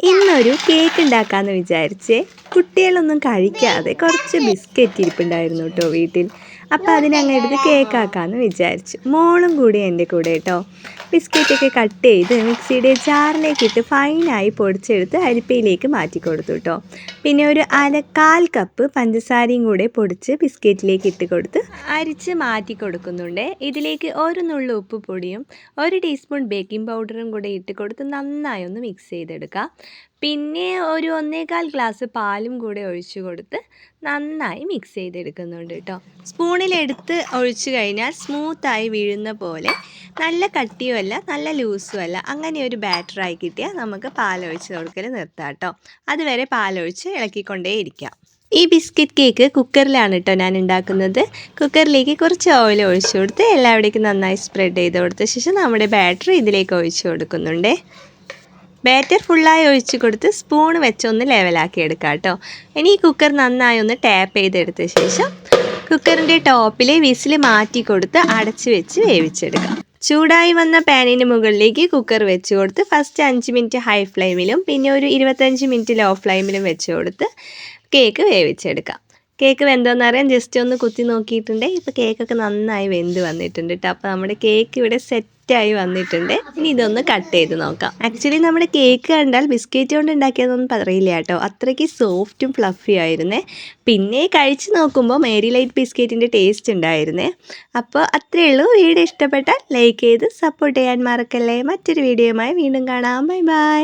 ഇന്നൊരു കേക്ക് ഉണ്ടാക്കാമെന്ന് വിചാരിച്ചേ. കുട്ടികളൊന്നും കഴിക്കാതെ കുറച്ച് ബിസ്ക്കറ്റ് ഇരിപ്പുണ്ടായിരുന്നു കേട്ടോ വീട്ടിൽ. അപ്പോൾ അതിനങ്ങ് എടുത്ത് കേക്ക് ആക്കാമെന്ന് വിചാരിച്ചു. മോളും കൂടി എന്റെ കൂടെ കേട്ടോ ബിസ്ക്കറ്റൊക്കെ കട്ട് ചെയ്ത് മിക്സിയുടെ ജാറിലേക്ക് ഇട്ട് ഫൈനായി പൊടിച്ചെടുത്ത് അരിപ്പയിലേക്ക് മാറ്റി കൊടുത്തു കേട്ടോ പിന്നെ ഒരു അര കാൽ കപ്പ് പഞ്ചസാരയും കൂടെ പൊടിച്ച് ബിസ്ക്കറ്റിലേക്ക് ഇട്ട് കൊടുത്ത് അരിച്ച് മാറ്റി കൊടുക്കുന്നുണ്ട്. ഇതിലേക്ക് ഒരു നുള്ളു ഉപ്പ് പൊടിയും ഒരു ടീസ്പൂൺ ബേക്കിംഗ് പൗഡറും കൂടെ ഇട്ട് കൊടുത്ത് നന്നായി ഒന്ന് മിക്സ് ചെയ്തെടുക്കാം. പിന്നെ ഒരു ഒന്നേകാൽ ഗ്ലാസ് പാലും കൂടെ ഒഴിച്ചു കൊടുത്ത് നന്നായി മിക്സ് ചെയ്തെടുക്കുന്നുണ്ട് കേട്ടോ സ്പൂണിലെടുത്ത് ഒഴിച്ചു കഴിഞ്ഞാൽ സ്മൂത്തായി വീഴുന്ന പോലെ നല്ല കട്ടിയുമല്ല നല്ല ലൂസും അല്ല അങ്ങനെ ഒരു ബാറ്ററായി കിട്ടിയാൽ നമുക്ക് പാലൊഴിച്ച് കൊടുക്കൽ നിർത്താം കേട്ടോ അതുവരെ പാലൊഴിച്ച് ഇളക്കിക്കൊണ്ടേ ഇരിക്കാം ഈ ബിസ്ക്കറ്റ് കേക്ക് കുക്കറിലാണ് കേട്ടോ ഞാൻ ഉണ്ടാക്കുന്നത്. കുക്കറിലേക്ക് കുറച്ച് ഓയിൽ ഒഴിച്ചു കൊടുത്ത് എല്ലാവിടേക്കും നന്നായി സ്പ്രെഡ് ചെയ്ത് കൊടുത്ത ശേഷം നമ്മുടെ ബാറ്ററി ഇതിലേക്ക് ഒഴിച്ചു കൊടുക്കുന്നുണ്ടേ. ബാറ്റർ ഫുള്ളായി ഒഴിച്ചു കൊടുത്ത് സ്പൂൺ വെച്ചൊന്ന് ലെവലാക്കി എടുക്കാം കേട്ടോ ഇനി ഈ കുക്കർ നന്നായി ഒന്ന് ടാപ്പ് ചെയ്തെടുത്ത ശേഷം കുക്കറിന്റെ ടോപ്പിൽ വിസിൽ മാറ്റി കൊടുത്ത് അടച്ച് വെച്ച് വേവിച്ചെടുക്കാം. ചൂടായി വന്ന പാനിന് മുകളിലേക്ക് കുക്കർ വെച്ച് കൊടുത്ത് ഫസ്റ്റ് അഞ്ച് മിനിറ്റ് ഹൈ ഫ്ലെയിമിലും പിന്നെ ഒരു ഇരുപത്തഞ്ച് മിനിറ്റ് ലോ ഫ്ലെയിമിലും വെച്ച് കൊടുത്ത് കേക്ക് വേവിച്ചെടുക്കാം. കേക്ക് വെന്തോന്ന് അറിയാൻ ജസ്റ്റ് ഒന്ന് കുത്തി നോക്കിയിട്ടുണ്ടെങ്കിൽ ഇപ്പോൾ കേക്കൊക്കെ നന്നായി വെന്ത് വന്നിട്ടുണ്ട് കേട്ടോ അപ്പോൾ നമ്മുടെ കേക്ക് ഇവിടെ സെറ്റായി വന്നിട്ടുണ്ട്. ഇനി ഇതൊന്ന് കട്ട് ചെയ്ത് നോക്കാം. ആക്ച്വലി നമ്മുടെ കേക്ക് കണ്ടാൽ ബിസ്ക്കറ്റ് കൊണ്ട് ഉണ്ടാക്കിയതൊന്നും പറയില്ല കേട്ടോ. അത്രയ്ക്ക് സോഫ്റ്റും ഫ്ലഫി ആയിരുന്നേ. പിന്നെ കഴിച്ച് നോക്കുമ്പോൾ മേരി ലൈറ്റ് ബിസ്ക്കറ്റിന്റെ ടേസ്റ്റ് ഉണ്ടായിരുന്നേ. അപ്പോൾ അത്രയേ ഉള്ളൂ. വീഡിയോ ഇഷ്ടപ്പെട്ടാൽ ലൈക്ക് ചെയ്ത് സപ്പോർട്ട് ചെയ്യാൻ മറക്കല്ലേ. മറ്റൊരു വീഡിയോയുമായി വീണ്ടും കാണാം. Bye bye